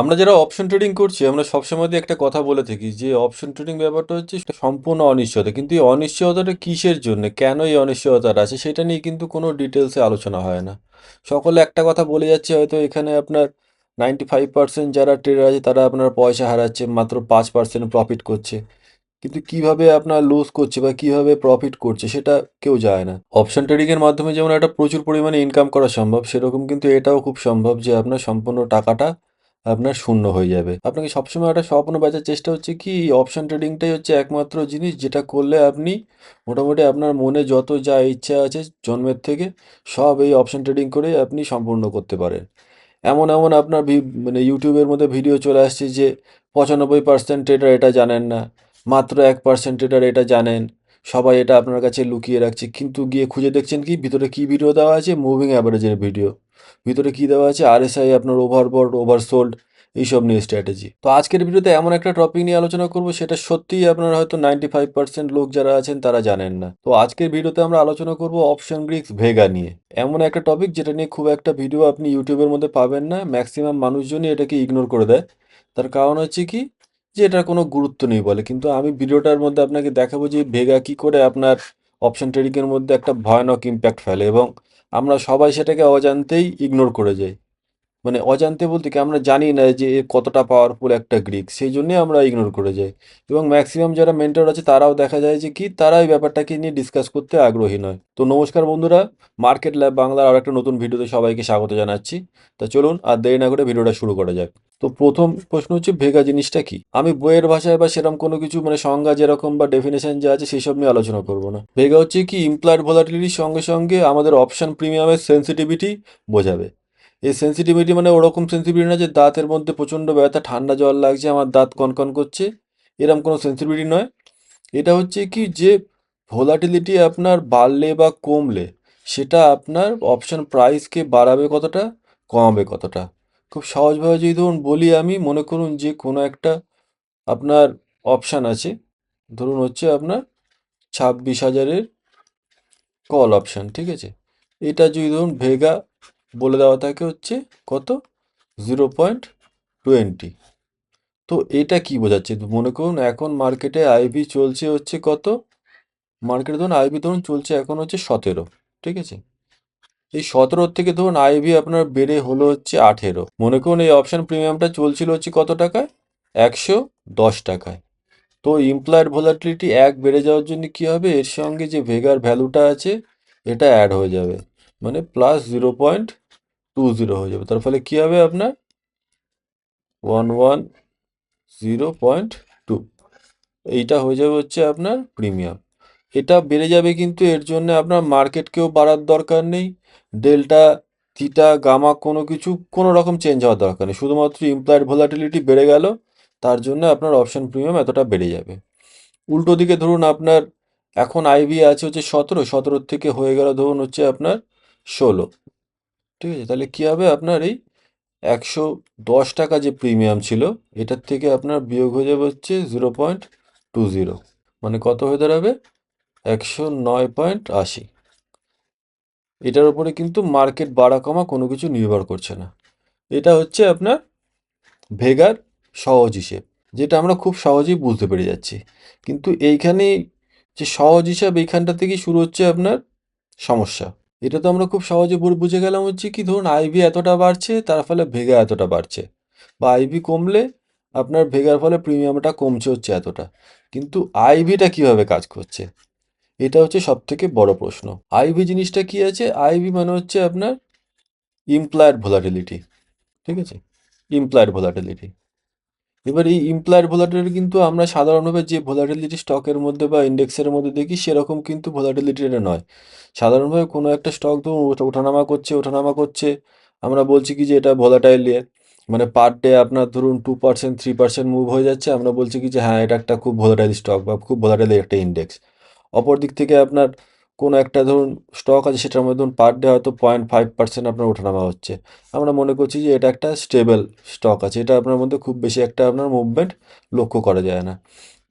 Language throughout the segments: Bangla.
আমরা যারা অপশন ট্রেডিং করছি, আমরা সবসময় একটা কথা বলে থাকি যে অপশন ট্রেডিং ব্যাপারটা হচ্ছে সম্পূর্ণ অনিশ্চয়তা। কিন্তু এই অনিশ্চয়তাটা কিসের জন্য? কেন এই অনিশ্চয়তাটা আছে? সেটা নিয়ে কিন্তু কোনো ডিটেলসে আলোচনা হয় না। সকলে একটা কথা বলে যাচ্ছে, হয়তো এখানে আপনার নাইনটি ফাইভ পার্সেন্ট যারা ট্রেডার আছে, তারা আপনার পয়সা হারাচ্ছে, মাত্র পাঁচ পার্সেন্ট প্রফিট করছে। কিন্তু কীভাবে আপনার লুজ করছে বা কীভাবে প্রফিট করছে, সেটা কেউ যায় না। অপশন ট্রেডিং এর মাধ্যমে যেমন একটা প্রচুর পরিমাণে ইনকাম করা সম্ভব, সেরকম কিন্তু এটাও খুব সম্ভব যে আপনার সম্পূর্ণ টাকাটা আপনার শূন্য হয়ে যাবে। আপনাকে সবসময় একটা স্বপ্ন বেচার চেষ্টা হচ্ছে কি অপশন ট্রেডিংটাই হচ্ছে একমাত্র জিনিস যেটা করলে আপনি মোটামুটি আপনার মনে যত যা ইচ্ছা আছে জন্মের থেকে সব এই অপশন ট্রেডিং করে আপনি সম্পূর্ণ করতে পারেন। এমন এমন আপনার মানে ইউটিউবের মধ্যে ভিডিও চলে আসছে যে পঁচানব্বই পার্সেন্ট ট্রেডার এটা জানেন না, মাত্র এক পার্সেন্ট ট্রেডার এটা জানেন, সবাই এটা আপনার কাছে লুকিয়ে রাখছে। কিন্তু গিয়ে খুঁজে দেখছেন কি, ভিতরে কি ভিডিও দেওয়া আছে? মুভিং অ্যাভারেজের ভিডিও ভিতরে কি দেওয়া আছে? আরএসআই আপনার ওভারবট ওভারসোল্ড এইসব নিয়ে স্ট্র্যাটেজি তো আজকের ভিডিওতে এমন একটা টপিক নিয়ে আলোচনা করব, সেটা সত্যিই আপনার হয়তো নাইনটি ফাইভ পার্সেন্ট লোক যারা আছেন, তারা জানেন না। তো আজকের ভিডিওতে আমরা আলোচনা করব অপশন গ্রিক্স ভেগা নিয়ে। এমন একটা টপিক যেটা নিয়ে খুব একটা ভিডিও আপনি ইউটিউবের মধ্যে পাবেন না ম্যাক্সিমাম মানুষজনই এটাকে ইগনোর করে দেয়। তার কারণ হচ্ছে কি? যে এটার কোনো গুরুত্ব নেই বলে। কিন্তু আমি ভিডিওটার মধ্যে আপনাকে দেখাবো যে ভেগা কি করে আপনার অপশন ট্রেডিংয়ের মধ্যে একটা ভয়ানক ইম্প্যাক্ট ফেলে এবং আমরা সবাই সেটাকে অজান্তেই ইগনোর করে যাই। মানে অজান্তে বলতে কি আমরা জানি না যে কতটা পাওয়ারফুল একটা গ্রিক সেই জন্যই আমরা ইগনোর করে যাই। এবং ম্যাক্সিমাম যারা মেন্টর আছে, তারাও দেখা যায় যে কি, তারা এই ব্যাপারটাকে নিয়ে ডিসকাস করতে আগ্রহী নয়। তো নমস্কার বন্ধুরা মার্কেট ল্যাব বাংলার আর একটা নতুন ভিডিওতে সবাইকে স্বাগত জানাচ্ছি। তা চলুন আর দেরি না করে ভিডিওটা শুরু করা যাক। তো প্রথম প্রশ্ন হচ্ছে, ভেগা জিনিসটা কি? আমি বইয়ের ভাষায় বা সেরকম কোনো কিছু মানে সংজ্ঞা যেরকম বা ডেফিনেশন যা আছে, সেসব নিয়ে আলোচনা করব না। ভেগা হচ্ছে কি ইমপ্লয়েড ভোলাটিলিটির সঙ্গে সঙ্গে আমাদের অপশন প্রিমিয়ামের সেন্সিটিভিটি বোঝাবে। এই সেন্সিটিভিটি মানে ওরকম সেন্সিটিভিটি না যে দাঁতের মধ্যে প্রচণ্ড ব্যথা, ঠান্ডা জল লাগছে, আমার দাঁত কনকন করছে। এরকম কোনো সেন্সিটিভিটি নয়। এটা হচ্ছে কি যে ভোলাটিলিটি আপনার বাড়লে বা কমলে সেটা আপনার অপশন প্রাইসকে বাড়াবে কতটা, কমাবে কতটা। খুব সহজভাবে যদি ধরুন বলি আমি, মনে করুন যে কোনো একটা আপনার অপশান আছে। ধরুন হচ্ছে আপনার ছাব্বিশ হাজারের কল অপশান ঠিক আছে? এটা যদি ধরুন ভেগা বলে দেওয়া থাকে হচ্ছে কত? জিরো পয়েন্ট টোয়েন্টি তো এটা কি বোঝাচ্ছে? মনে করুন এখন মার্কেটে আইভি চলছে হচ্ছে কত? মার্কেটে ধরুন আইভি ধরুন চলছে এখন হচ্ছে সতেরো, ঠিক আছে? এই সতেরোর থেকে ধরুন আইভি আপনার বেড়ে হলো হচ্ছে আঠেরো। মনে করুন এই অপশান প্রিমিয়ামটা চলছিল হচ্ছে কত টাকায়? একশো দশ টাকায়। তো ইমপ্লয়েড ভোলাটিলিটি এক বেড়ে যাওয়ার জন্য কি হবে? এর সঙ্গে যে ভেগার ভ্যালুটা আছে, এটা অ্যাড হয়ে যাবে। মানে plus zero point two zero হয়ে যাবে। তার ফলে কি হবে আপনার? One one zero point two এইটা হয়ে যাবে হচ্ছে আপনার প্রিমিয়াম এটা বেড়ে যাবে কিন্তু এর জন্য আপনার মার্কেটকেও বাড়ার দরকার নেই। ডেল্টা থিটা গামা কোনো কিছু, কোনো রকম চেঞ্জ হওয়ার দরকার নেই। শুধুমাত্র ইমপ্লয়েড ভোলাটিলিটি বেড়ে গেল, তার জন্য আপনার অপশন প্রিমিয়াম এতটা বেড়ে যাবে। উল্টো দিকে ধরুন আপনার এখন আইভি আছে হচ্ছে সতেরো, সতেরোর থেকে হয়ে গেল ধরুন হচ্ছে আপনার ষোলো। ঠিক আছে, তাহলে কী হবে আপনার এই একশো দশ টাকা যে প্রিমিয়াম ছিল, এটার থেকে আপনার বিয়োগ হয়ে যাবে হচ্ছে জিরো পয়েন্ট টু জিরো মানে কত হয়ে দাঁড়াবে? একশো নয় পয়েন্ট আশি। এটার উপরে কিন্তু মার্কেট বাড়া কমা কোনো কিছু নির্ভর করছে না। এটা হচ্ছে আপনার ভেগার সহজ হিসেব, যেটা আমরা খুব সহজেই বুঝতে পেরে যাচ্ছি। কিন্তু এইখানে যে সহজ হিসাব, এইখানটা থেকেই শুরু হচ্ছে আপনার সমস্যা। এটা তো আমরা খুব সহজে বুঝে গেলাম হচ্ছে কি, ধরুন আইভি এতটা বাড়ছে, তার ফলে ভেগা এতটা বাড়ছে। বা আইভি কমলে আপনার ভেগার ফলে প্রিমিয়ামটা কমছে হচ্ছে এতটা। কিন্তু আইভিটা কীভাবে কাজ করছে? এটা হচ্ছে সব থেকে বড় প্রশ্ন। আইভি জিনিসটা কি আছে? আইভি মানে হচ্ছে আপনার ইমপ্লয়েড ভোলাটিলিটি ঠিক আছে? ইমপ্লয়েড ভোলাটিলিটি এবার এই ইমপ্লয়েড ভোলাটিলিটি কিন্তু আমরা সাধারণভাবে যে ভোলাটিলিটি স্টকের মধ্যে বা ইন্ডেক্সের মধ্যে দেখি, সেরকম কিন্তু ভোলাটিলিটি এটা নয়। সাধারণভাবে কোনো একটা স্টক ধরুন ওঠা- ওঠানামা করছে ওঠানামা করছে। আমরা বলছি কি যে এটা ভোলাটাইল মানে পার ডে আপনার ধরুন two percent three percent move হয়ে যাচ্ছে। আমরা বলছি কি যে হ্যাঁ এটা একটা খুব ভোলাটাইল স্টক বা খুব ভোলাটাইল একটা ইন্ডেক্স অপর দিক থেকে আপনার কোনো একটা ধরুন স্টক আছে, সেটার মধ্যে ধরুন পার ডে হয়তো পয়েন্ট ফাইভ পার্সেন্ট আপনার ওঠানামা হচ্ছে। আমরা মনে করছি যে এটা একটা স্টেবল স্টক আছে, এটা আপনার মধ্যে খুব বেশি একটা আপনার মুভমেন্ট লক্ষ্য করা যায় না।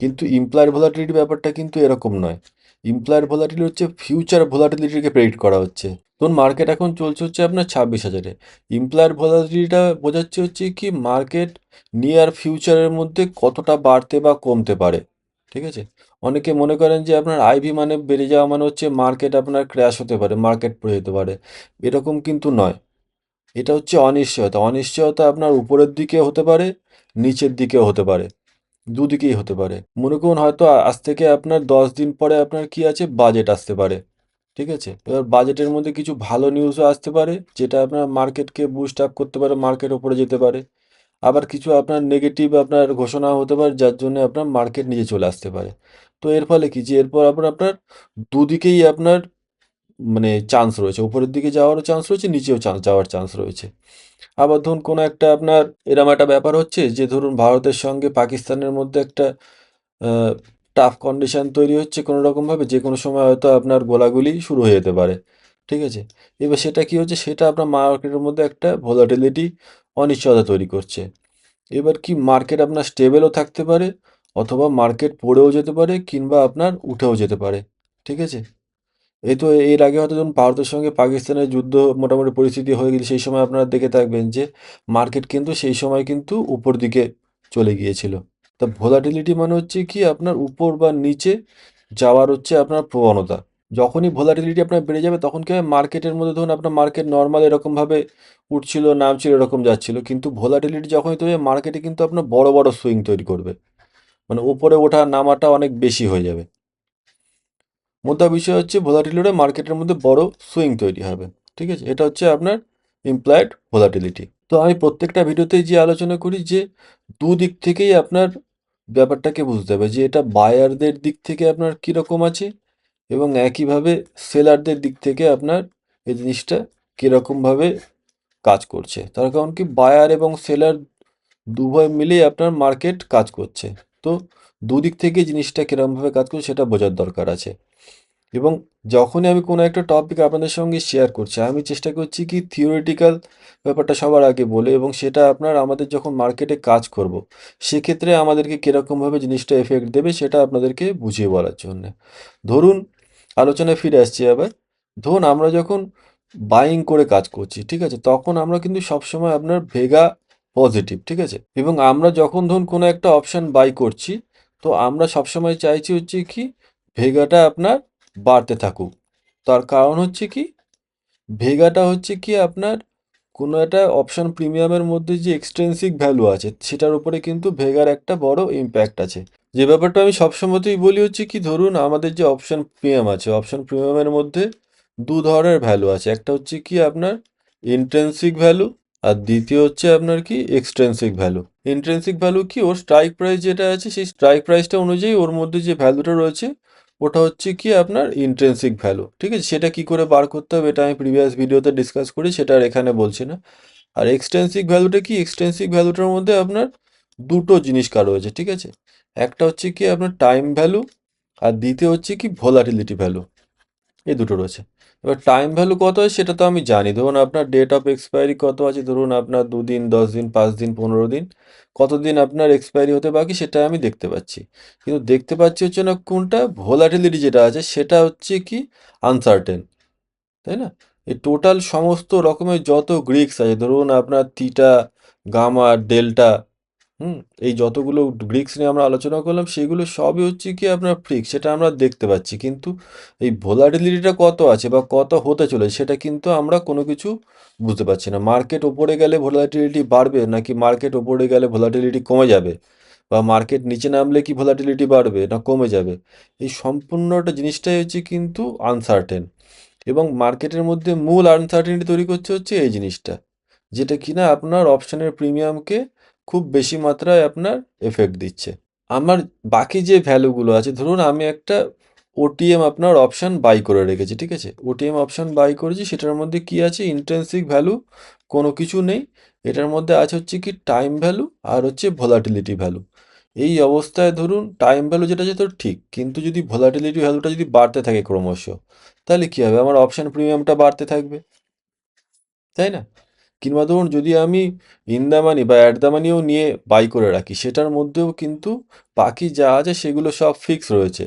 কিন্তু ইমপ্লয়েড ভোলাটিলিটি ব্যাপারটা কিন্তু এরকম নয়। ইমপ্লয়েড ভোলাটিলিটি হচ্ছে ফিউচার ভোলাটিলিটিকে প্রেডিক্ট করা হচ্ছে। ধরুন মার্কেট এখন চলছে হচ্ছে আপনার ছাব্বিশ হাজারে। ইমপ্লয়েড ভোলাটিলিটিটা বোঝাচ্ছে হচ্ছে কি মার্কেট নিয়ার ফিউচারের মধ্যে কতটা বাড়তে বা কমতে পারে, ঠিক আছে? অনেকে মনে করেন যে আপনার আইভি মানে বেড়ে যাওয়া মানে হচ্ছে মার্কেট আপনার ক্র্যাশ হতে পারে মার্কেট পড়ে যেতে পারে। এরকম কিন্তু নয়। এটা হচ্ছে অনিশ্চয়তা। অনিশ্চয়তা আপনার উপরের দিকে হতে পারে, নিচের দিকেও হতে পারে, দুদিকেই হতে পারে। মনে করুন হয়তো আজ থেকে আপনার দশ দিন পরে আপনার কি আছে? বাজেট আসতে পারে। ঠিক আছে? এবার বাজেটের মধ্যে কিছু ভালো নিউজও আসতে পারে, যেটা আপনার মার্কেটকে বুস্ট আপ করতে পারে মার্কেট ওপরে যেতে পারে। আবার কিছু আপনার নেগেটিভ আপনার ঘোষণা হতে পারে, যার জন্য আপনার মার্কেট নিচে চলে আসতে পারে। তো এর ফলে কি? যে এরপর আপনার আপনার দুদিকেই আপনার মানে চান্স রয়েছে। উপরের দিকে যাওয়ারও চান্স রয়েছে, নিচেও চান্স যাওয়ার চান্স রয়েছে। আবার ধরুন কোনো একটা আপনার এরম একটা ব্যাপার হচ্ছে যে ধরুন ভারতের সঙ্গে পাকিস্তানের মধ্যে একটা টাফ কন্ডিশন তৈরি হচ্ছে কোনো রকমভাবে যে কোনো সময় হয়তো আপনার গোলাগুলি শুরু হয়ে যেতে পারে। ঠিক আছে? এবার সেটা কি হচ্ছে? সেটা আপনার মার্কেটের মধ্যে একটা ভোলাটিলিটি অনিশ্চয়তা তৈরি করছে। এবার কি মার্কেট আপনার স্টেবেলও থাকতে পারে অথবা মার্কেট পড়েও যেতে পারে কিংবা আপনার উঠেও যেতে পারে। ঠিক আছে? এই তো এর আগে হয়তো যখন ভারতের সঙ্গে পাকিস্তানের যুদ্ধ মোটামুটি পরিস্থিতি হয়ে গেছে, সেই সময় আপনারা দেখে থাকবেন যে মার্কেট কিন্তু সেই সময় কিন্তু উপর দিকে চলে গিয়েছিল। তা ভোলাটিলিটি মানে হচ্ছে কি আপনার উপর বা নিচে যাওয়ার হচ্ছে আপনার প্রবণতা। যখনই ভোলাটিলিটি আপনার বেড়ে যাবে তখন কি হয় মার্কেটের মধ্যে ধরুন আপনার মার্কেট নর্মাল এরকমভাবে উঠছিল, নামছিল, এরকম যাচ্ছিল। কিন্তু ভোলাটিলিটি যখনই তৈরি মার্কেটে কিন্তু আপনার বড় বড় সুইং তৈরি করবে। মানে উপরে ওঠা নামাটা অনেক বেশি হয়ে যাবে। মোদ্দা বিষয় হচ্ছে ভোলাটিলিটি মার্কেটের মধ্যে বড় সুইং তৈরি হবে, ঠিক আছে? এটা হচ্ছে আপনার ইমপ্লয়েড ভোলাটিলিটি তো আমি প্রত্যেকটা ভিডিওতেই যে আলোচনা করি যে দুদিক থেকেই আপনার ব্যাপারটাকে বুঝতে হবে যে এটা বায়ারদের দিক থেকে আপনার কীরকম আছে এবং একইভাবে সেলারদের দিক থেকে আপনার এই জিনিসটা কীরকমভাবে কাজ করছে। তার কারণ কি বায়ার এবং সেলার দুভয় মিলেই আপনার মার্কেট কাজ করছে। তো দুদিক থেকে জিনিসটা কীরকমভাবে কাজ করছে সেটা বোঝার দরকার আছে। এবং যখনই আমি কোনো একটা টপিক আপনাদের সঙ্গে শেয়ার করছি, আমি চেষ্টা করছি কি থিওরিটিক্যাল ব্যাপারটা সবার আগে বলে এবং সেটা আপনার আমাদের যখন মার্কেটে কাজ করব, সেক্ষেত্রে আমাদেরকে কীরকমভাবে জিনিসটা এফেক্ট দেবে সেটা আপনাদেরকে বুঝিয়ে বলার জন্য। ধরুন, আলোচনায় ফিরে আসছি আবার। ধরুন, আমরা যখন বাইং করে কাজ করছি, ঠিক আছে? তখন আমরা কিন্তু সবসময় আপনার ভেগা পজিটিভ ঠিক আছে? এবং আমরা যখন ধরুন কোনো একটা অপশান বাই করছি, তো আমরা সবসময় চাইছি হচ্ছে কি, ভেগাটা আপনার বাড়তে থাকুক। তার কারণ হচ্ছে কি, ভেগাটা হচ্ছে কি আপনার কোনো একটা অপশান প্রিমিয়ামের মধ্যে যে এক্সটেন্সিভ ভ্যালু আছে, সেটার উপরে কিন্তু ভেগার একটা বড় ইম্প্যাক্ট আছে। যে ব্যাপারটা আমি সবসময়তেই বলি হচ্ছে কি, ধরুন আমাদের যে অপশান প্রিমিয়াম আছে অপশান প্রিমিয়ামের মধ্যে দু ধরনের ভ্যালু আছে। একটা হচ্ছে কি আপনার ইন্ট্রেন্সিক ভ্যালু আর দ্বিতীয় হচ্ছে আপনার কি? এক্সট্রেন্সিক ভ্যালু ইন্ট্রেন্সিক ভ্যালু কি? ওর স্ট্রাইক প্রাইস যেটা আছে, সেই স্ট্রাইক প্রাইসটা অনুযায়ী ওর মধ্যে যে ভ্যালুটা রয়েছে, ওটা হচ্ছে কি আপনার ইন্ট্রেন্সিক ভ্যালু ঠিক আছে? সেটা কি করে বার করতে হবে এটা আমি প্রিভিয়াস ভিডিওতে ডিসকাস করি, সেটা আর এখানে বলছি না। আর এক্সটেন্সিক ভ্যালুটা কি? এক্সটেন্সিক ভ্যালুটার মধ্যে আপনার দুটো জিনিস কার রয়েছে, ঠিক আছে? একটা হচ্ছে কি আপনার টাইম ভ্যালু আর দ্বিতীয় হচ্ছে কি ভোলাটিলিটি ভ্যালু এই দুটো রয়েছে। এবার টাইম ভ্যালু কত হয় সেটা তো আমি জানি। ধরুন আপনার ডেট অফ এক্সপায়ারি কত আছে? ধরুন আপনার দুদিন দশ দিন পাঁচ দিন পনেরো দিন কতদিন আপনার এক্সপায়ারি হতে বাকি সেটা আমি দেখতে পাচ্ছি। কিন্তু দেখতে পাচ্ছি হচ্ছে না কোনটা? ভোলাটিলিটি যেটা আছে সেটা হচ্ছে কি? আনসার্টেন তাই না? এই টোটাল সমস্ত রকমের যত গ্রিক্স আছে, ধরুন আপনার তিটা গামা ডেল্টা হুম, এই যতগুলো গ্রিক্স নিয়ে আমরা আলোচনা করলাম, সেগুলো সবই হচ্ছে কি আপনার ফ্রিক্স সেটা আমরা দেখতে পাচ্ছি। কিন্তু এই ভোলাটিলিটিটা কত আছে বা কত হতে চলেছে, সেটা কিন্তু আমরা কোনো কিছু বুঝতে পারছি না। মার্কেট ওপরে গেলে ভোলাটিলিটি বাড়বে, নাকি মার্কেট ওপরে গেলে ভোলাটিলিটি কমে যাবে? বা মার্কেট নিচে নামলে কি ভোলাটিলিটি বাড়বে, না কমে যাবে? এই সম্পূর্ণটা জিনিসটাই হচ্ছে কিন্তু আনসার্টেন এবং মার্কেটের মধ্যে মূল আনসার্টেনিটি তৈরি করছে হচ্ছে এই জিনিসটা, যেটা কিনা আপনার অপশানের প্রিমিয়ামকে খুব বেশি মাত্রায় আপনার এফেক্ট দিচ্ছে। আমার বাকি যে ভ্যালুগুলো আছে, ধরুন আমি একটা ওটিএম আপনার অপশান বাই করে রেখেছি, ঠিক আছে? ওটিএম অপশান বাই করেছি, সেটার মধ্যে কি আছে? ইন্টেন্সিক ভ্যালু কোনো কিছু নেই। এটার মধ্যে আছে হচ্ছে কি টাইম ভ্যালু আর হচ্ছে ভোলাটিলিটি ভ্যালু এই অবস্থায় ধরুন টাইম ভ্যালু যেটা আছে তো ঠিক, কিন্তু যদি ভোলাটিলিটি ভ্যালুটা যদি বাড়তে থাকে ক্রমশ, তাহলে কী হবে? আমার অপশান প্রিমিয়ামটা বাড়তে থাকবে। তাই না? কিংবা ধরুন যদি আমি ইন মানি বা অ্যাট দ্য মানিও নিয়ে বাই করে রাখি, সেটার মধ্যেও কিন্তু বাকি যা আছে সেগুলো সব ফিক্স রয়েছে।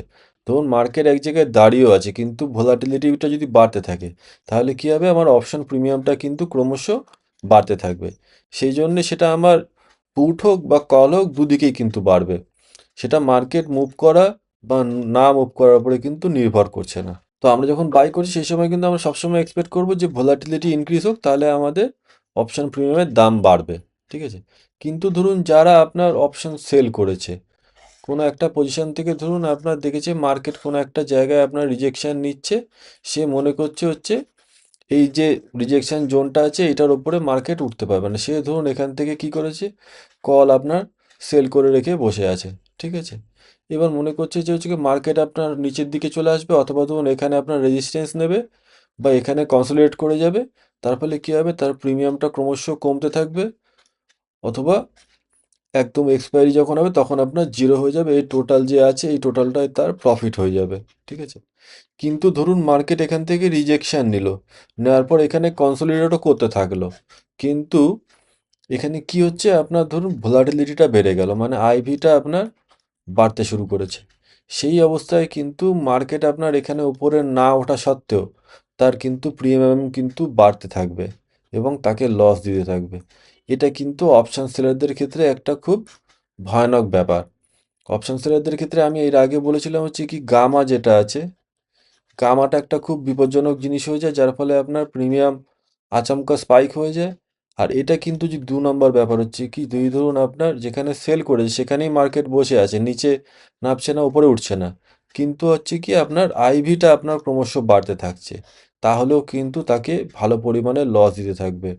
ধরুন মার্কেট এক জায়গায় দাঁড়িয়েও আছে, কিন্তু ভোলাটিলিটিটা যদি বাড়তে থাকে, তাহলে কী হবে? আমার অপশন প্রিমিয়ামটা কিন্তু ক্রমশ বাড়তে থাকবে। সেই জন্যে সেটা আমার পুট হোক বা কল হোক, দুদিকেই কিন্তু বাড়বে। সেটা মার্কেট মুভ করা বা না মুভ করার উপরে কিন্তু নির্ভর করছে না। তো আমরা যখন বাই করছি, সেই সময় কিন্তু আমরা সবসময় এক্সপেক্ট করব যে ভোলাটিলিটি ইনক্রিজ হোক, তাহলে আমাদের অপশন প্রিমিয়ামের দাম বাড়বে, ঠিক আছে? কিন্তু ধরুন যারা আপনার অপশন সেল করেছে, কোনো একটা পজিশন থেকে ধরুন আপনার দেখেছে মার্কেট কোনো একটা জায়গায় আপনার রিজেকশান নিচ্ছে, সে মনে করছে হচ্ছে এই যে রিজেকশান জোনটা আছে, এটার উপরে মার্কেট উঠতে পারবে না। সে ধরুন এখান থেকে কি করেছে? কল আপনার সেল করে রেখে বসে আছে, ঠিক আছে? এবার মনে করছে যে হচ্ছে মার্কেট আপনার নিচের দিকে চলে আসবে, অথবা ধরুন এখানে আপনার রেজিস্ট্যান্স নেবে বা এখানে কনসোলিডেট করে যাবে তার ফলে কী হবে? তার প্রিমিয়ামটা ক্রমশ কমতে থাকবে অথবা একদম এক্সপায়ারি যখন হবে তখন আপনার জিরো হয়ে যাবে। এই টোটাল যে আছে, এই টোটালটাই তার প্রফিট হয়ে যাবে। ঠিক আছে? কিন্তু ধরুন মার্কেট এখান থেকে রিজেকশান নিল। নেওয়ার পর এখানে কনসোলিডেটও করতে থাকল। কিন্তু এখানে কি হচ্ছে? আপনার ধরুন ভোলাটিলিটিটা বেড়ে গেল। মানে আইভিটা আপনার বাড়তে শুরু করেছে। সেই অবস্থায় কিন্তু মার্কেট আপনার এখানে উপরে না ওঠা সত্ত্বেও তার কিন্তু প্রিমিয়াম কিন্তু বাড়তে থাকবে এবং তাকে লস দিতে থাকবে। এটা কিন্তু অপশান সেলারদের ক্ষেত্রে একটা খুব ভয়ানক ব্যাপার। অপশান সেলারদের ক্ষেত্রে আমি এর আগে বলেছিলাম হচ্ছে কি, গামা যেটা আছে, গামাটা একটা খুব বিপজ্জনক জিনিস হয়ে যায়, যার ফলে আপনার প্রিমিয়াম আচমকা স্পাইক হয়ে যায়। আর এটা কিন্তু যে দু নম্বর ব্যাপার হচ্ছে কি দুই ধরুন আপনার যেখানে সেল করেছে, সেখানেই মার্কেট বসে আছে, নিচে নামছে না, উপরে উঠছে না। কিন্তু হচ্ছে কি, আপনার আইভিটা আপনার ক্রমশ বাড়তে থাকছে। তাহলেও কিন্তু তাকে ভালো পরিমাণে লস দিতে থাকবে।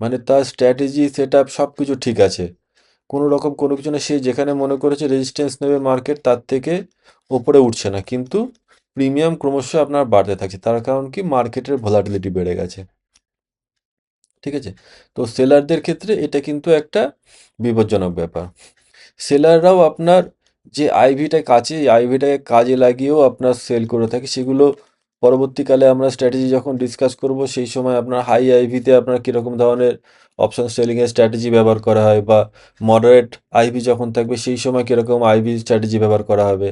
মানে তার স্ট্র্যাটেজি সেট আপ সব কিছু ঠিক আছে। কোনো রকম কোনো কিছু না, সে যেখানে মনে করেছে রেজিস্ট্যান্স নেবে মার্কেট তার থেকে ওপরে উঠছে না। কিন্তু প্রিমিয়াম ক্রমশ আপনার বাড়তে থাকছে। তার কারণ কি? মার্কেটের ভোলাটিলিটি বেড়ে গেছে। ঠিক আছে? তো সেলারদের ক্ষেত্রে এটা কিন্তু একটা বিপজ্জনক ব্যাপার। সেলাররাও আপনার যে আইভিটা কাছে আইভিটাকে কাজে লাগিয়েও আপনার সেল করে থাকে, সেগুলো পরবর্তীকালে আমরা স্ট্র্যাটেজি যখন ডিসকাস করব, সেই সময় আপনার হাই আইভিতে আপনার কীরকম ধরনের অপশন সেলিংয়ের স্ট্র্যাটেজি ব্যবহার করা হয় বা মডারেট আইভি যখন থাকবে, সেই সময় কীরকম আইভি স্ট্র্যাটেজি ব্যবহার করা হবে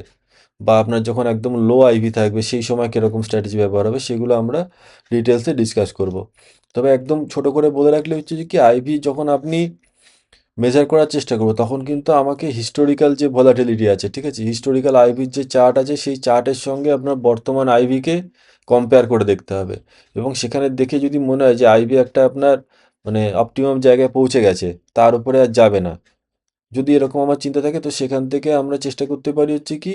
বা আপনার যখন একদম লো আইভি থাকবে, সেই সময় কীরকম স্ট্র্যাটেজি ব্যবহার হবে, সেগুলো আমরা ডিটেলসে ডিসকাস করব। তবে একদম ছোট করে বলে রাখলে হচ্ছে যে কি আইভি যখন আপনি মেজার করার চেষ্টা করব। তখন কিন্তু আমাকে হিস্টোরিক্যাল যে ভোলাটিলিটি আছে, ঠিক আছে? হিস্টোরিক্যাল আইভির যে চার্ট আছে, সেই চার্টের সঙ্গে আপনার বর্তমান আইভিকে কম্পেয়ার করে দেখতে হবে। এবং সেখানে দেখে যদি মনে হয় যে আইভি একটা আপনার মানে অপটিমাম জায়গায় পৌঁছে গেছে, তার উপরে আর যাবে না। যদি এরকম আমার চিন্তা থাকে, তো সেখান থেকে আমরা চেষ্টা করতে পারি হচ্ছে কি,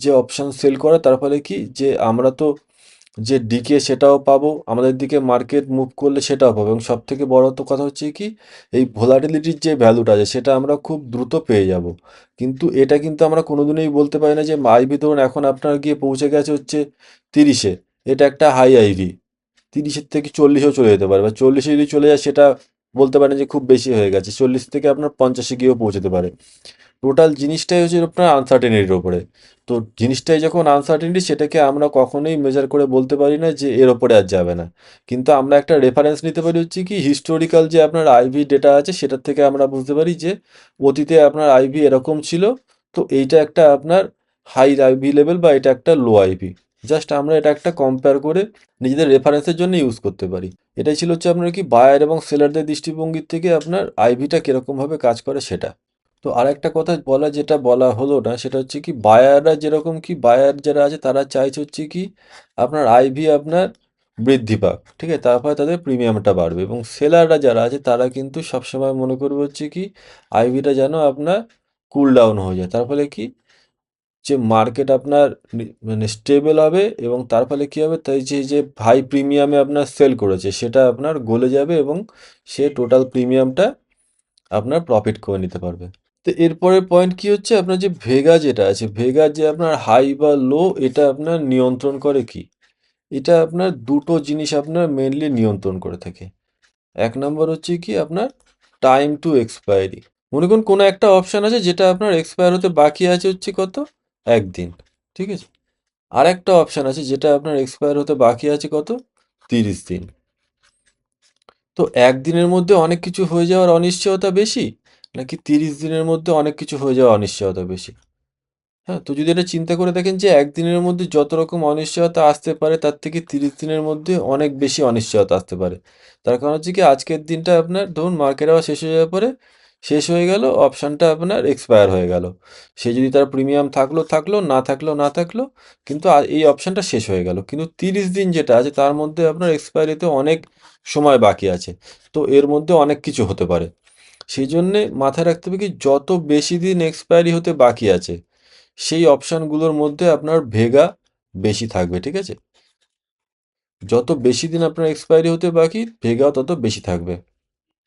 যে অপশান সেল করা, তার ফলে কি, যে আমরা তো যে ডিকে সেটাও পাবো, আমাদের দিকে মার্কেট মুভ করলে সেটাও পাবো। এবং সব থেকে বড় তো কথা হচ্ছে কি, এই ভোলাটিলিটির যে ভ্যালুটা আছে, সেটা আমরা খুব দ্রুত পেয়ে যাব। কিন্তু এটা কিন্তু আমরা কোনোদিনই বলতে পারি না যে আইভি ধরুন এখন আপনার গিয়ে পৌঁছে গেছে হচ্ছে তিরিশে, এটা একটা হাই আইভি তিরিশের থেকে চল্লিশেও চলে যেতে পারে, বা চল্লিশে যদি চলে যায় সেটা বলতে পারেন যে খুব বেশি হয়ে গেছে, চল্লিশ থেকে আপনার পঞ্চাশে গিয়েও পৌঁছতে পারে। টোটাল জিনিসটাই হচ্ছে আপনার আনসার্টেনিটির ওপরে তো জিনিসটাই যখন আনসার্টেনিটি সেটাকে আমরা কখনোই মেজার করে বলতে পারি না যে এর ওপরে আর যাবে না। কিন্তু আমরা একটা রেফারেন্স নিতে পারি হচ্ছে কি হিস্টোরিক্যাল যে আপনার আইভি ডেটা আছে, সেটার থেকে আমরা বুঝতে পারি যে অতীতে আপনার আইভি এরকম ছিল। তো এইটা একটা আপনার হাই আইভি লেভেল বা এটা একটা লো আইভি জাস্ট আমরা এটা একটা কম্পেয়ার করে নিজেদের রেফারেন্সের জন্য ইউজ করতে পারি। এটাই ছিল হচ্ছে আপনার কি বায়ার এবং সেলারদের দৃষ্টিভঙ্গির থেকে আপনার আইভিটা কীরকমভাবে কাজ করে সেটা। তো আরেকটা কথা বলা যেটা বলা হলো না, সেটা হচ্ছে কি বায়াররা যেরকম কি বায়ার যারা আছে তারা চাইছে হচ্ছে কি আপনার আইভি আপনার বৃদ্ধি পাক, ঠিক আছে? তারপরে তাদের প্রিমিয়ামটা বাড়বে এবং সেলাররা যারা আছে তারা কিন্তু সবসময় মনে করবে হচ্ছে কি আইভিটা যেন আপনার কুল ডাউন হয়ে যায়। তার ফলে কি যে মার্কেট আপনার মানে স্টেবল হবে এবং তার ফলে কী হবে তাই যে যে হাই প্রিমিয়ামে আপনার সেল করেছে সেটা আপনার গলে যাবে এবং সে টোটাল প্রিমিয়ামটা আপনার প্রফিট করে নিতে পারবে। তো এরপরের পয়েন্ট কি হচ্ছে? আপনার যে ভেগা যেটা আছে ভেগা যে আপনার হাই বা লো এটা আপনার নিয়ন্ত্রণ করে কি? এটা আপনার দুটো জিনিস আপনার মেনলি নিয়ন্ত্রণ করে থাকে। এক নম্বর হচ্ছে কি? আপনার টাইম টু এক্সপায়ারি মনে করুন কোনো একটা অপশান আছে যেটা আপনার এক্সপায়ার হতে বাকি আছে হচ্ছে কত? একদিন। ঠিক আছে? আর একটা অপশান আছে যেটা আপনার এক্সপায়ার হতে বাকি আছে কত? তিরিশ দিন। তো একদিনের মধ্যে অনেক কিছু হয়ে যাওয়ার অনিশ্চয়তা বেশি নাকি তিরিশ দিনের মধ্যে অনেক কিছু হয়ে যাওয়া অনিশ্চয়তা বেশি? হ্যাঁ তো যদি এটা চিন্তা করে দেখেন যে একদিনের মধ্যে যত রকম অনিশ্চয়তা আসতে পারে, তার থেকে তিরিশ দিনের মধ্যে অনেক বেশি অনিশ্চয়তা আসতে পারে। তার কারণ হচ্ছে কি, আজকের দিনটা আপনার ধরুন মার্কেট আবার শেষ হয়ে যাওয়ার পরে শেষ হয়ে গেল অপশানটা আপনার এক্সপায়ার হয়ে গেল। সে যদি তার প্রিমিয়াম থাকল থাকল, না থাকল না থাকল, কিন্তু এই অপশানটা শেষ হয়ে গেল। কিন্তু তিরিশ দিন যেটা আছে, তার মধ্যে আপনার এক্সপায়ারিতে অনেক সময় বাকি আছে। তো এর মধ্যে অনেক কিছু হতে পারে। সেই জন্যে মাথায় রাখতে হবে কি যত বেশি দিন এক্সপায়ারি হতে বাকি আছে, সেই অপশানগুলোর মধ্যে আপনার ভেগা বেশি থাকবে, ঠিক আছে? যত বেশি দিন আপনার এক্সপায়ারি হতে বাকি ভেগা তত বেশি থাকবে,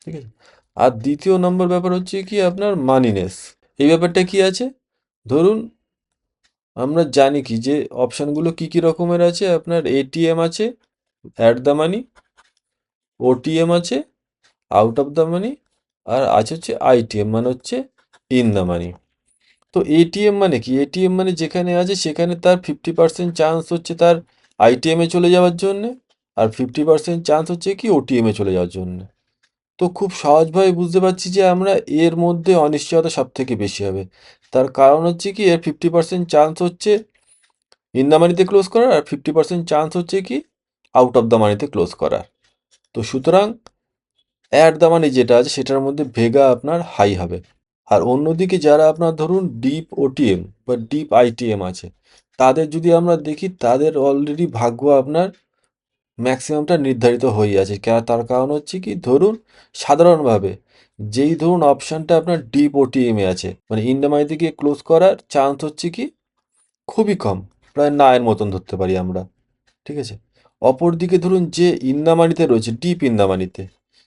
ঠিক আছে? আর দ্বিতীয় নম্বর ব্যাপার হচ্ছে কি আপনার মানিনেস এই ব্যাপারটা কি আছে? ধরুন, আমরা জানি কি যে অপশানগুলো কি কি রকমের আছে? আপনার এটিএম আছে অ্যাট দ্য মানি ওটিএম আছে আউট অফ দ্য মানি আর আছে হচ্ছে আইটিএম মানে হচ্ছে ইন দ্য মানি তো এটিএম মানে কি? এটিএম মানে যেখানে আছে সেখানে তার ফিফটি পার্সেন্ট চান্স হচ্ছে তার আইটিএমে চলে যাওয়ার জন্যে আর ফিফটি পার্সেন্ট চান্স হচ্ছে কি ওটিএমে চলে যাওয়ার জন্যে। তো খুব সহজভাবে বুঝতে পারছি যে আমরা এর মধ্যে অনিশ্চয়তা সব থেকে বেশি হবে। তার কারণ হচ্ছে কি এর ফিফটি পার্সেন্ট চান্স হচ্ছে ইন দ্য মানিতে ক্লোজ করার আর ফিফটি পার্সেন্ট চান্স হচ্ছে কি আউট অফ দ্য মানিতে ক্লোজ করার। তো সুতরাং অ্যাট দ্য মানি যেটা আছে, সেটার মধ্যে ভেগা আপনার হাই হবে। আর অন্যদিকে যারা আপনার ধরুন ডিপ ওটিএম বা ডিপ আইটিএম আছে, তাদের যদি আমরা দেখি, তাদের অলরেডি ভাগ্য আপনার ম্যাক্সিমামটা নির্ধারিত হয়ে আছে। তার কারণ হচ্ছে কি, ধরুন সাধারণভাবে যেই ধরুন অপশানটা আপনার ডিপ ওটিএমে আছে মানে ইন্ডামাই থেকে ক্লোজ করার চান্স হচ্ছে কি, খুবই কম, প্রায় নায়ের মতন ধরতে পারি আমরা। ঠিক আছে? অপরদিকে ধরুন যে ইন্দামানিতে রয়েছে ডিপ ইন্দামানিতে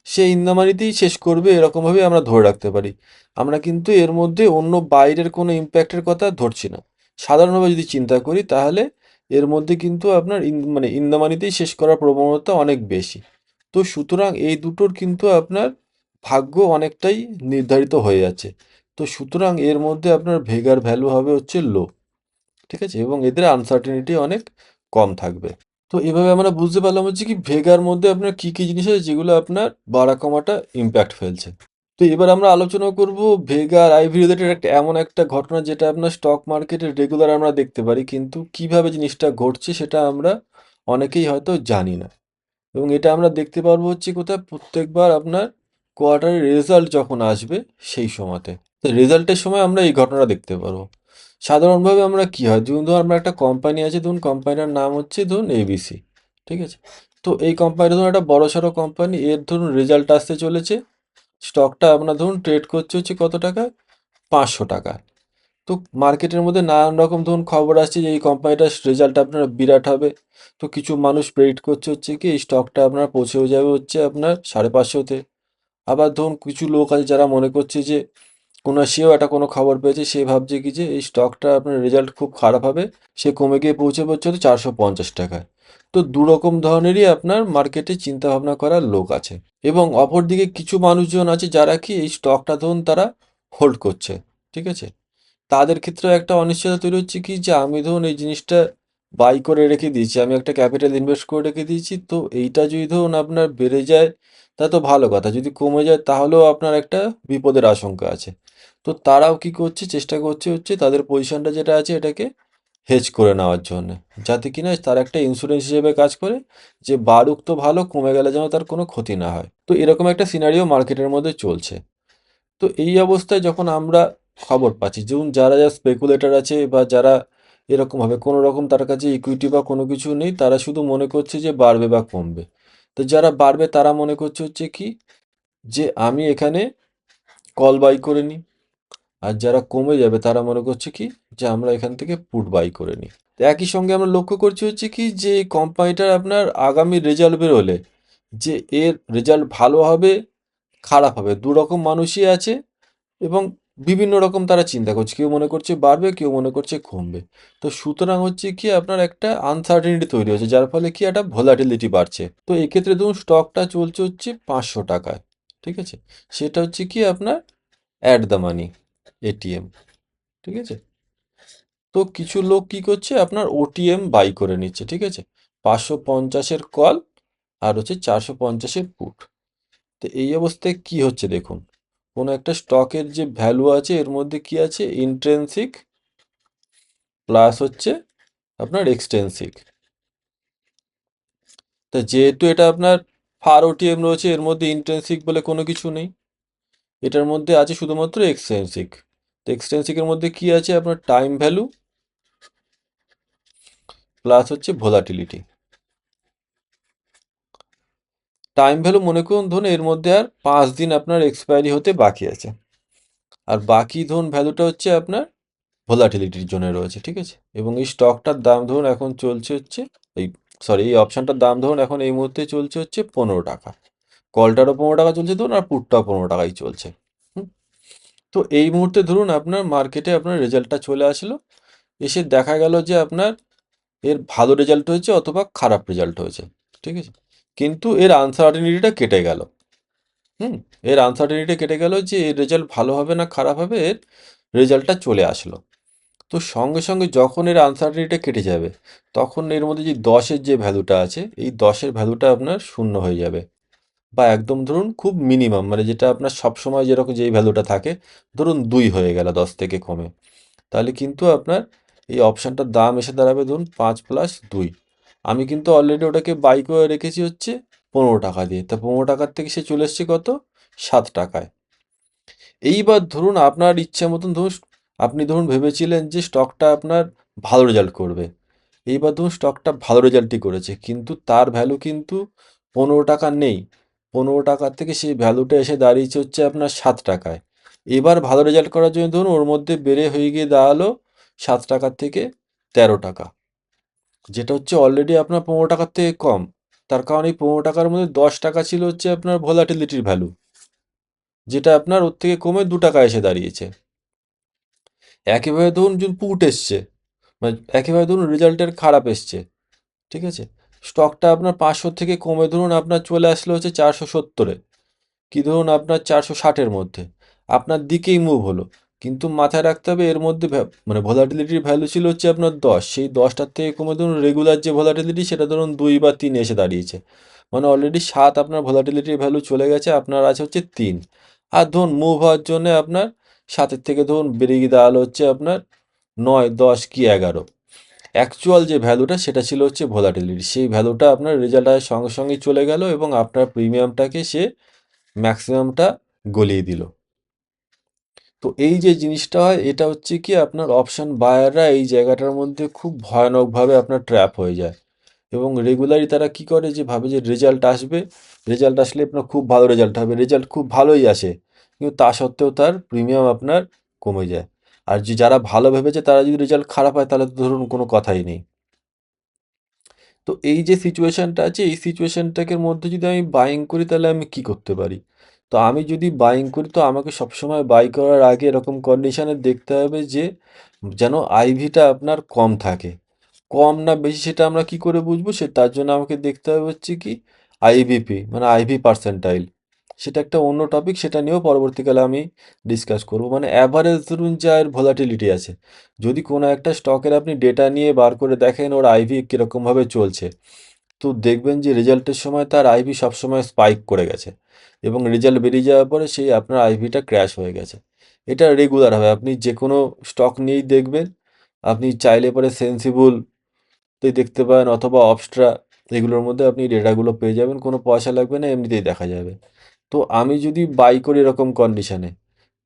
সে ইন্দামানিতেই শেষ করবে, এরকমভাবে আমরা ধরে রাখতে পারি। আমরা কিন্তু এর মধ্যে অন্য বাইরের কোনো ইম্প্যাক্টের কথা ধরছি না। সাধারণভাবে যদি চিন্তা করি, তাহলে এর মধ্যে কিন্তু আপনার মানে ইন্দামানিতেই শেষ করার প্রবণতা অনেক বেশি। তো সুতরাং এই দুটোর কিন্তু আপনার ভাগ্য অনেকটাই নির্ধারিত হয়ে যাচ্ছে। তো সুতরাং এর মধ্যে আপনার ভেগার ভ্যালু হবে হচ্ছে লো ঠিক আছে? এবং এদের আনসার্টেনিটি অনেক কম থাকবে। তো এভাবে আমরা বুঝতে পারলাম হচ্ছে কি ভেগার মধ্যে আপনার কি কি জিনিস আছে যেগুলো আপনার বাড়া কমাটা ইম্প্যাক্ট ফেলছে। তো এবার আমরা আলোচনা করব ভেগার আইভি রিলেটেড একটা এমন একটা ঘটনা যেটা আপনার স্টক মার্কেটে রেগুলার আমরা দেখতে পারি, কিন্তু কীভাবে জিনিসটা ঘটছে সেটা আমরা অনেকেই হয়তো জানি না। এবং এটা আমরা দেখতে পারব হচ্ছে কোথায় প্রত্যেকবার আপনার কোয়ার্টারের রেজাল্ট যখন আসবে সেই সময়তে। তো রেজাল্টের সময় আমরা এই ঘটনা দেখতে পারব। সাধারণভাবে আমরা কি হয়? ধরুন ধরুন আমরা একটা কোম্পানি আছে, ধরুন কোম্পানিটার নাম হচ্ছে ধরুন এবিসি ঠিক আছে? তো এই কোম্পানিটা ধরুন একটা বড় সড়ো কোম্পানি এর ধরুন রেজাল্ট আসতে চলেছে। স্টকটা আপনার ধরুন ট্রেড করছে হচ্ছে কত টাকা? পাঁচশো টাকা। তো মার্কেটের মধ্যে নানান রকম ধরুন খবর আসছে যে এই কোম্পানিটার রেজাল্ট আপনার বিরাট হবে। তো কিছু মানুষ প্রেডিক্ট করছে হচ্ছে কি, এই স্টকটা আপনার পৌঁছেও যাবে হচ্ছে আপনার সাড়ে পাঁচশোতে। আবার ধরুন কিছু লোক আছে যারা মনে করছে যে কোনো সেও একটা কোনো খবর পেয়েছে, সে ভাবছে কি যে এই স্টকটা আপনার রেজাল্ট খুব খারাপ হবে, সে কমে গিয়ে পৌঁছে পড়ছে হচ্ছে চারশো পঞ্চাশ টাকায়। তো দু রকম ধরনেরই আপনার মার্কেটে চিন্তা ভাবনা করার লোক আছে এবং অপরদিকে কিছু মানুষজন আছে যারা কি এই স্টকটা ধরুন তারা হোল্ড করছে, ঠিক আছে? তাদের ক্ষেত্রে একটা অনিশ্চয়তা তৈরি হচ্ছে কি যে আমি ধরুন এই জিনিসটা বাই করে রেখে দিয়েছি, আমি একটা ক্যাপিটাল ইনভেস্ট করে রেখে দিয়েছি, তো এইটা যদি ধরুন আপনার বেড়ে যায়, তা তো ভালো কথা, যদি কমে যায় তাহলেও আপনার একটা বিপদের আশঙ্কা আছে। তো তারাও কি করছে? চেষ্টা করছে হচ্ছে তাদের পজিশনটা যেটা আছে এটাকে হেজ করে নেওয়ার জন্য। যাতে কিনা তার একটা ইন্স্যুরেন্স হিসেবে কাজ করে, যে বাড়ুক তো ভালো, কমে গেলে যেন তার কোনো ক্ষতি না হয়। তো এরকম একটা সিনারিও মার্কেটের মধ্যে চলছে। তো এই অবস্থায় যখন আমরা খবর পাচ্ছি, যেমন যারা যারা স্পেকুলেটর আছে বা যারা এরকমভাবে কোনো রকম তার কাছে ইকুইটি বা কোনো কিছু নেই, তারা শুধু মনে করছে যে বাড়বে বা কমবে। তো যারা বাড়বে তারা মনে করছে হচ্ছে কি? যে আমি এখানে কল বাই করে নিই। আর যারা কমে যাবে তারা মনে করছে কি? যে আমরা এখান থেকে পুট বাই করে নিই। তো একই সঙ্গে আমরা লক্ষ্য করছি হচ্ছে কি যে কোম্পানিটার আপনার আগামী রেজাল্ট বেরোলে যে এর রেজাল্ট ভালো হবে, খারাপ হবে। দু রকম মানুষই আছে এবং বিভিন্ন রকম তারা চিন্তা করছে। কেউ মনে করছে বাড়বে, কেউ মনে করছে কমবে। তো সুতরাং হচ্ছে কি আপনার একটা আনসার্টেনিটি তৈরি হচ্ছে, যার ফলে কি একটা ভোলাটিলিটি বাড়ছে। তো এক্ষেত্রে ধরুন স্টকটা চলছে হচ্ছে পাঁচশো টাকায়, ঠিক আছে? সেটা হচ্ছে কি আপনার অ্যাট দ্য মানি এটিএম ঠিক আছে? তো কিছু লোক কি করছে? আপনার ওটিএম বাই করে নিচ্ছে, ঠিক আছে? পাঁচশো পঞ্চাশের কল আর হচ্ছে চারশো পঞ্চাশের পুট তো এই অবস্থায় কি হচ্ছে দেখুন, কোনো একটা স্টকের যে ভ্যালু আছে, এর মধ্যে কি আছে? ইন্ট্রেন্সিক প্লাস হচ্ছে আপনার এক্সটেন্সিভ তা যেহেতু এটা আপনার ফার ওটিএম রয়েছে, এর মধ্যে ইন্টেন্সিক বলে কোনো কিছু নেই। এটার মধ্যে আছে শুধুমাত্র এক্সটেন্সিক তো এক্সটেন্সিকের মধ্যে কি আছে? আপনার টাইম ভ্যালু প্লাস হচ্ছে ভোলাটিলিটি টাইম ভ্যালু মনে করুন, ধরুন এর মধ্যে আর পাঁচ দিন আপনার এক্সপায়ারি হতে বাকি আছে। আর বাকি ধরুন ভ্যালুটা হচ্ছে আপনার ভোলাটিলিটির জন্য রয়েছে, ঠিক আছে? এবং এই স্টকটার দাম ধরুন এখন চলছে হচ্ছে এই সরি এই অপশানটার দাম ধরুন এখন এই মুহূর্তে চলছে হচ্ছে পনেরো টাকা। কলটারও পনেরো টাকা চলছে, ধরুন আর পুটটাও পনেরো টাকাই চলছে। তো এই মুহূর্তে ধরুন আপনার মার্কেটে আপনার রেজাল্টটা চলে আসলো। এসে দেখা গেল যে আপনার এর ভালো রেজাল্ট হয়েছে অথবা খারাপ রেজাল্ট হয়েছে, ঠিক আছে? কিন্তু এর আনসার্টেনিটিটা কেটে গেল। হুম? এর আনসার্টেনিটি কেটে গেল যে এর রেজাল্ট ভালো হবে না খারাপ হবে, এর রেজাল্টটা চলে আসলো। তো সঙ্গে সঙ্গে যখন এর আনসার্টেনিটিটা কেটে যাবে, তখন এর মধ্যে যে দশের যে ভ্যালুটা আছে, এই দশের ভ্যালুটা আপনার শূন্য হয়ে যাবে। বা একদম ধরুন খুব মিনিমাম মানে যেটা আপনার সবসময় যেরকম যেই ভ্যালুটা থাকে, ধরুন দুই হয়ে গেল দশ থেকে কমে। তাহলে কিন্তু আপনার এই অপশানটার দাম এসে দাঁড়াবে ধরুন পাঁচ প্লাস দুই। আমি কিন্তু অলরেডি ওটাকে বাই করে রেখেছি হচ্ছে পনেরো টাকা দিয়ে। তা পনেরো টাকার থেকে সে চলে এসছে কত? সাত টাকায়। এইবার ধরুন আপনার ইচ্ছা মতন ধরুন আপনি ধরুন ভেবেছিলেন যে স্টকটা আপনার ভালো রেজাল্ট করবে। এইবার ধরুন স্টকটা ভালো রেজাল্টই করেছে। কিন্তু তার ভ্যালু কিন্তু পনেরো টাকা নেই। পনেরো টাকার থেকে সেই ভ্যালুটা এসে দাঁড়িয়েছে হচ্ছে আপনার সাত টাকায়। এবার ভালো রেজাল্ট করার জন্য ধরুন ওর মধ্যে বেড়ে হয়ে গিয়ে দাঁড়াল সাত টাকার থেকে তেরো টাকা। যেটা হচ্ছে অলরেডি আপনার পনেরো টাকার থেকে কম। তার কারণ এই পনেরো টাকার মধ্যে দশ টাকা ছিল হচ্ছে আপনার ভোলাটিলিটির ভ্যালু যেটা আপনার ওর থেকে কমে দু টাকা এসে দাঁড়িয়েছে। একেবারে ধরুন যদি পুট এসছে। মানে একেবারে ধরুন রেজাল্টের খারাপ এসছে। ঠিক আছে? স্টকটা আপনার পাঁচশো থেকে কমে ধরুন আপনার চলে আসলো হচ্ছে চারশো সত্তরে। কি ধরুন আপনার চারশো ষাটের মধ্যে। আপনার দিকেই মুভ হলো। কিন্তু মাথায় রাখতে হবে এর মধ্যে মানে ভোলাটিলিটির ভ্যালু ছিল হচ্ছে আপনার দশ। সেই দশটার থেকে কমে ধরুন রেগুলার যে ভোলাটিলিটি সেটা ধরুন দুই বা তিন এসে দাঁড়িয়েছে। মানে অলরেডি সাত আপনার ভোলাটিলিটির ভ্যালু চলে গেছে, আপনার আছে হচ্ছে তিন। আর ধরুন মুভ হওয়ার জন্য আপনার সাতের থেকে ধরুন বেরিয়ে দাঁড়াল হচ্ছে আপনার নয়, দশ কি এগারো। অ্যাকচুয়াল যে ভ্যালুটা সেটা ছিল হচ্ছে ভোলাটিলিটি সেই ভ্যালুটা আপনার রেজাল্ট আসার সঙ্গে সঙ্গেই চলে গেল এবং আপনার প্রিমিয়ামটাকে সে ম্যাক্সিমামটা গলিয়ে দিল। তো এই যে জিনিসটা হয়, এটা হচ্ছে কি আপনার অপশান বায়াররা এই জায়গাটার মধ্যে খুব ভয়ানকভাবে আপনার ট্র্যাপ হয়ে যায়। এবং রেগুলারই তারা কি করে যে ভাবে যে রেজাল্ট আসবে রেজাল্ট আসলে আপনার খুব ভালো রেজাল্ট হবে। রেজাল্ট খুব ভালোই আসে, কিন্তু তা সত্ত্বেও তার প্রিমিয়াম আপনার কমে যায়। আর যে যারা ভালো ভেবেছে, তারা যদি রেজাল্ট খারাপ হয়, তাহলে ধরুন কোনো কথাই নেই। তো এই যে সিচুয়েশানটা আছে, এই সিচুয়েশানটাকে মধ্যে যদি আমি বাইং করি, তাহলে আমি কি করতে পারি? তো আমি যদি বাইং করি, তো আমাকে সবসময় বাই করার আগে এরকম কন্ডিশানে দেখতে হবে যে, যেন আইভিটা আপনার কম থাকে। কম না বেশি সেটা আমরা কি করে বুঝব? সে তার জন্য আমাকে দেখতে হবে হচ্ছে কি আইভিপি মানে আইভি পার্সেন্টাইল সেটা একটা অন্য টপিক সেটা নিয়েও পরবর্তীকালে আমি ডিসকাস করব। মানে অ্যাভারেজ ধরুন যা এর ভোলাটিলিটি আছে, যদি কোনো একটা স্টকের আপনি ডেটা নিয়ে বার করে দেখেন ওর আইভি কীরকমভাবে চলছে, তো দেখবেন যে রেজাল্টের সময় তার আইভি সবসময় স্পাইক করে গেছে এবং রেজাল্ট বেরিয়ে যাওয়ার পরে সেই আপনার আইভিটা ক্র্যাশ হয়ে গেছে। এটা রেগুলার হবে। আপনি যে কোনো স্টক নিয়েই দেখবেন, আপনি চাইলে পরে সেন্সিবল দেখতে পারেন অথবা অবস্ট্রা এগুলোর মধ্যে আপনি ডেটাগুলো পেয়ে যাবেন, কোনো পয়সা লাগবে না, এমনিতেই দেখা যাবে। তো আমি যদি বাই করি এরকম কন্ডিশানে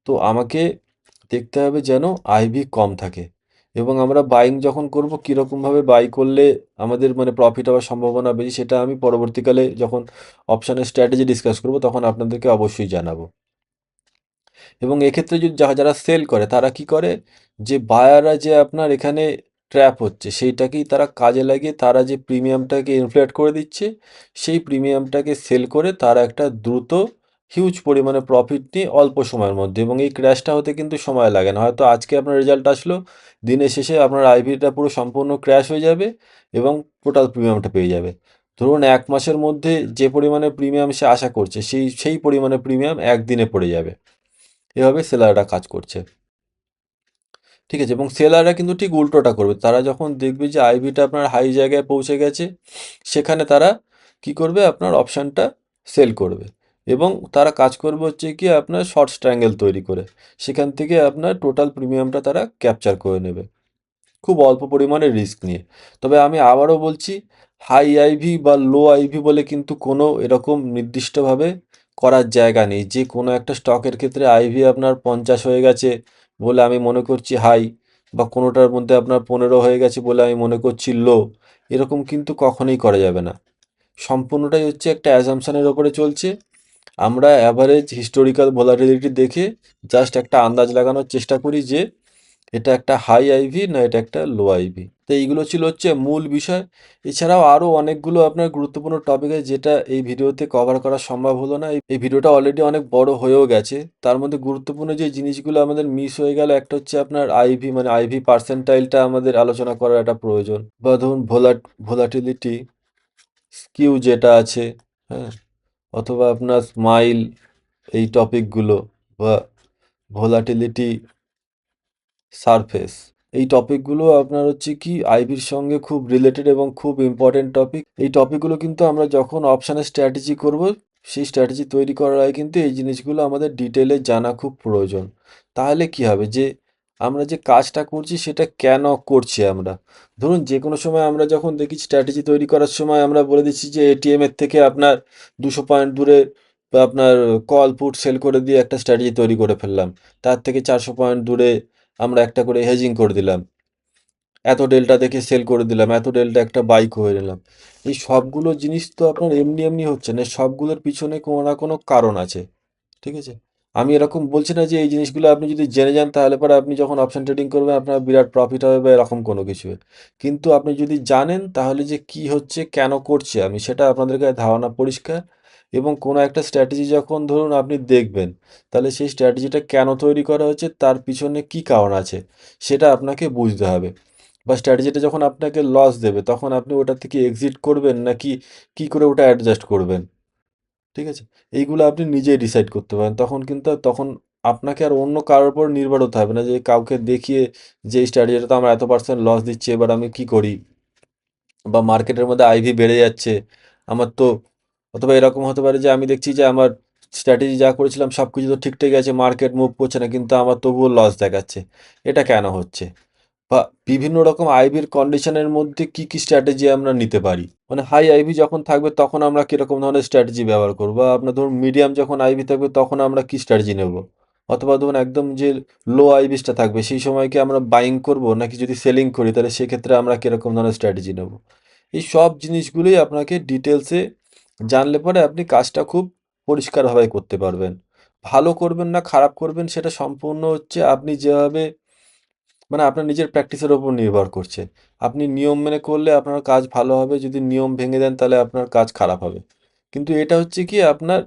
তো আমাকে দেখতে হবে যেন আইভি কম থাকে। এবং আমরা বাইং যখন করব কীরকমভাবে বাই করলে আমাদের মানে প্রফিট হওয়ার সম্ভাবনা বেশি, সেটা আমি পরবর্তীকালে যখন অপশানের স্ট্র্যাটেজি ডিসকাস করব, তখন আপনাদেরকে অবশ্যই জানাব। এবং এক্ষেত্রে যদি যারা যারা সেল করে, তারা কি করে? যে বায়াররা যে আপনার এখানে ট্র্যাপ হচ্ছে, সেইটাকেই তারা কাজে লাগিয়ে তারা যে প্রিমিয়ামটাকে ইনফ্লেট করে দিচ্ছে, সেই প্রিমিয়ামটাকে সেল করে তারা একটা দ্রুত হিউজ পরিমাণে প্রফিট নিয়ে অল্প সময়ের মধ্যে এবং এই ক্র্যাশটা হতে কিন্তু সময় লাগে না। হয়তো আজকে আপনার রেজাল্ট আসলো, দিনের শেষে আপনার আইভিটা পুরো সম্পূর্ণ ক্র্যাশ হয়ে যাবে এবং টোটাল প্রিমিয়ামটা পেয়ে যাবে। ধরুন এক মাসের মধ্যে যে পরিমাণে প্রিমিয়াম সে আশা করছে, সেই সেই পরিমাণে প্রিমিয়াম একদিনে পড়ে যাবে। এভাবে সেলাররা কাজ করছে। ঠিক আছে, এবং সেলাররা কিন্তু ঠিক উল্টোটা করবে। তারা যখন দেখবে যে আইভিটা আপনার হাই জায়গায় পৌঁছে গেছে, সেখানে তারা কি করবে? আপনার অপশানটা সেল করবে। এবং তারা কাজ করবে হচ্ছে কি আপনার শর্ট স্ট্র্যাঙ্গেল তৈরি করে। সেখান থেকে আপনার টোটাল প্রিমিয়ামটা তারা ক্যাপচার করে নেবে। খুব অল্প পরিমাণে রিস্ক নিয়ে। তবে আমি আবারও বলছি হাই আইভি বা লো আইভি বলে কিন্তু কোনো এরকম নির্দিষ্টভাবে করার জায়গা নেই। যে কোনো একটা স্টকের ক্ষেত্রে আইভি আপনার পঞ্চাশ হয়ে গেছে বলে আমি মনে করছি হাই বা কোনোটার মধ্যে আপনার পনেরো হয়ে গেছে বলে আমি মনে করছি লো এরকম কিন্তু কখনোই করা যাবে না। সম্পূর্ণটাই হচ্ছে একটা অ্যাজামশানের ওপরে চলছে। আমরা অ্যাভারেজ হিস্টোরিক্যাল ভোলাটিলিটি দেখে জাস্ট একটা আন্দাজ লাগানোর চেষ্টা করি যে এটা একটা হাই আইভি না এটা একটা লো আইভি তো এইগুলো ছিল হচ্ছে মূল বিষয়। এছাড়াও আরও অনেকগুলো আপনার গুরুত্বপূর্ণ টপিক আছে যেটা এই ভিডিওতে কভার করা সম্ভব হলো না। এই- ভিডিওটা অলরেডি অনেক বড় হয়েও গেছে। তার মধ্যে গুরুত্বপূর্ণ যে জিনিসগুলো আমাদের মিস হয়ে গেল, একটা হচ্ছে আপনার আইভি মানে আইভি পার্সেন্টাইলটা আমাদের আলোচনা করার একটা প্রয়োজন। বা ধরুন ভোলাট ভোলাটিলিটি স্কিউ যেটা আছে হ্যাঁ। অথবা আপনার স্মাইল এই টপিকগুলো বা ভোলাটিলিটি সারফেস এই টপিকগুলো আপনার হচ্ছে কি আইবির সঙ্গে খুব রিলেটেড এবং খুব ইম্পর্টেন্ট টপিক এই টপিকগুলো কিন্তু আমরা যখন অপশানের স্ট্র্যাটেজি করব, সেই স্ট্র্যাটেজি তৈরি করার আগে কিন্তু এই জিনিসগুলো আমাদের ডিটেলে জানা খুব প্রয়োজন। তাহলে কি হবে? যে আমরা যে কাজটা করছি সেটা কেন করছি আমরা? ধরুন যে কোনো সময় আমরা যখন দেখি স্ট্র্যাটেজি তৈরি করার সময় আমরা বলে দিচ্ছি যে এটিএম এর থেকে আপনার দুশো পয়েন্ট দূরে আপনার কল পুট সেল করে দিয়ে একটা স্ট্র্যাটেজি তৈরি করে ফেললাম। তার থেকে চারশো পয়েন্ট দূরে আমরা একটা করে হেজিং করে দিলাম। এত ডেলটা দেখে সেল করে দিলাম, এত ডেলটা একটা বাইক হয়ে নিলাম এই সবগুলো জিনিস তো আপনার এমনি এমনি হচ্ছে না সবগুলোর পিছনে কোনো না কোনো কারণ আছে। ঠিক আছে? আমি এরকম বলছি না যে এই জিনিসগুলো আপনি যদি জেনে যান, তাহলে পরে আপনি যখন অপশন ট্রেডিং করবেন, আপনার বিরাট প্রফিট হবে বা এরকম কোনো কিছু কিন্তু আপনি যদি জানেন, তাহলে যে কি হচ্ছে, কেন করছে, আমি সেটা আপনাদের কাছে ধারণা পরিষ্কার। এবং কোনো একটা স্ট্র্যাটেজি যখন ধরুন আপনি দেখবেন, তাহলে সেই স্ট্র্যাটেজিটা কেন তৈরি করা হচ্ছে, তার পিছনে কি কারণ আছে, সেটা আপনাকে বুঝতে হবে। বা স্ট্র্যাটেজিটা যখন আপনাকে লস দেবে, তখন আপনি ওটা থেকে এক্সিট করবেন নাকি কি করে ওটা অ্যাডজাস্ট করবেন? ঠিক আছে? এইগুলো আপনি নিজেই ডিসাইড করতে পারেন। তখন কিন্তু, তখন আপনাকে আর অন্য কারোর উপর নির্ভর হতে হবে না যে কাউকে দেখিয়ে যে এই স্ট্র্যাটেজিটা তো আমার এত পার্সেন্ট লস দিচ্ছে, এবার আমি কি করি? বা মার্কেটের মধ্যে আইভি বেড়ে যাচ্ছে। আমার তো, অথবা এরকম হতে পারে যে আমি দেখছি যে আমার স্ট্র্যাটেজি যা করেছিলাম সব কিছু তো ঠিকঠাক আছে মার্কেট মুভ করছে না, কিন্তু আমার তবুও লস দেখাচ্ছে। এটা কেন হচ্ছে? বা বিভিন্ন রকম আইভির কন্ডিশনের মধ্যে কি কি স্ট্র্যাটেজি আমরা নিতে পারি? মানে হাই আইভি যখন থাকবে তখন আমরা কীরকম ধরনের স্ট্র্যাটেজি ব্যবহার করব? বা আপনার ধরুন মিডিয়াম যখন আইভি থাকবে তখন আমরা কি স্ট্র্যাটেজি নেব? অথবা ধরুন একদম যে লো আইভিসটা থাকবে সেই সময় কি আমরা বাইং করব? নাকি যদি সেলিং করি তাহলে সেক্ষেত্রে আমরা কীরকম ধরনের স্ট্র্যাটেজি নেব? এই সব জিনিসগুলোই আপনাকে ডিটেলসে জানলে পরে আপনি কাজটা খুব পরিষ্কারভাবে করতে পারবেন। ভালো করবেন না খারাপ করবেন সেটা সম্পূর্ণ হচ্ছে আপনি যেভাবে মানে আপনার নিজের প্র্যাকটিসের ওপর নির্ভর করছে। আপনি নিয়ম মেনে করলে আপনার কাজ ভালো হবে, যদি নিয়ম ভেঙে দেন তাহলে আপনার কাজ খারাপ হবে। কিন্তু এটা হচ্ছে কি, আপনার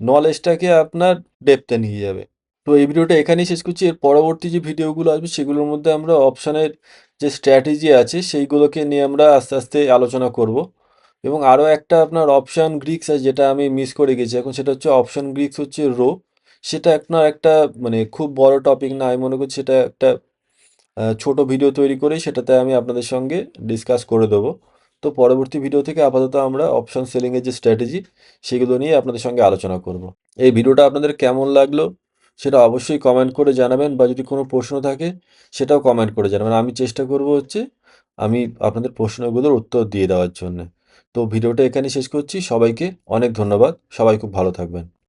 নলেজটাকে আপনার ডেপথে নিয়ে যাবে। তো এই ভিডিওটা এখানেই শেষ করছি। এর পরবর্তী যে ভিডিওগুলো আসবে, সেগুলোর মধ্যে আমরা অপশানের যে স্ট্র্যাটেজি আছে, সেইগুলোকে নিয়ে আমরা আস্তে আস্তে আলোচনা করব। এবং আরও একটা আপনার অপশান গ্রিক্স আছে, যেটা আমি মিস করে গেছি। এখন সেটা হচ্ছে অপশান গ্রিক্স হচ্ছে রো সেটা আপনার একটা মানে খুব বড় টপিক না, আমি মনে করছি সেটা একটা ছোট ভিডিও তৈরি করে সেটাতে আমি আপনাদের সঙ্গে ডিসকাস করে দেবো। তো পরবর্তী ভিডিও থেকে আপাতত আমরা অপশন সেলিংয়ের যে স্ট্র্যাটেজি সেগুলো নিয়ে আপনাদের সঙ্গে আলোচনা করব। এই ভিডিওটা আপনাদের কেমন লাগল সেটা অবশ্যই কমেন্ট করে জানাবেন বা যদি কোনো প্রশ্ন থাকে সেটাও কমেন্ট করে জানাবেন। আমি চেষ্টা করব হচ্ছে আমি আপনাদের প্রশ্নগুলোর উত্তর দিয়ে দেওয়ার জন্য। তো ভিডিওটা এখানে শেষ করছি। সবাইকে অনেক ধন্যবাদ। সবাই খুব ভালো থাকবেন।